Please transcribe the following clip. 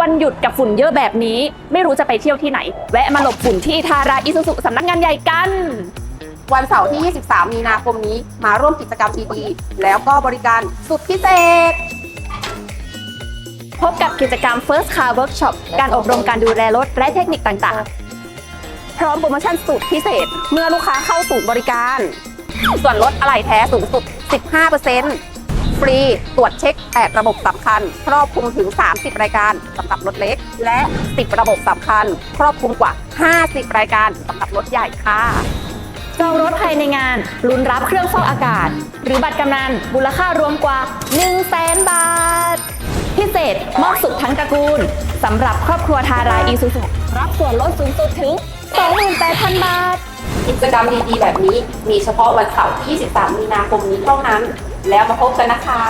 วันหยุดกับฝุ่นเยอะแบบนี้ ไม่รู้จะไปเที่ยวที่ไหน แวะมาหลบฝุ่นที่ทาราอิสุสุสำนักงานใหญ่กัน วันเสาร์ที่ 23 มีนาคมนี้มาร่วมกิจกรรมดีๆ แล้วก็บริการสุดพิเศษ พบกับกิจกรรม First Car Workshop การอบรมการดูแลรถและเทคนิคต่างๆ พร้อมโปรโมชั่นสุดพิเศษ เมื่อลูกค้าเข้าศูนย์บริการ ส่วนลดอะไหล่แท้สูงสุด 15% ฟรี ตรวจเช็ค 8 ระบบสำคัญ ครอบคลุมถึง 30 รายการสำหรับรถเล็ก และ 10 ระบบสำคัญ ครอบคลุมกว่า 50 รายการสำหรับรถใหญ่ค่ะจองรถภายในงานลุ้นรับเครื่องฟอกอากาศ หรือบัตรกำนันมูลค่ารวมกว่า 1 0 0 0 0แสนบาท พิเศษมอบสุขทั้งตระกูลสำหรับครอบครัวทาราอีซูซุรับส่วนลดสูงสุดถึง 28,000 บาท กิจกรรมดีๆ แบบนี้ มีเฉพาะวันเสาร์ที่ 23 มีนาคมนี้เท่านั้น แล้วมาพบกันนะคะ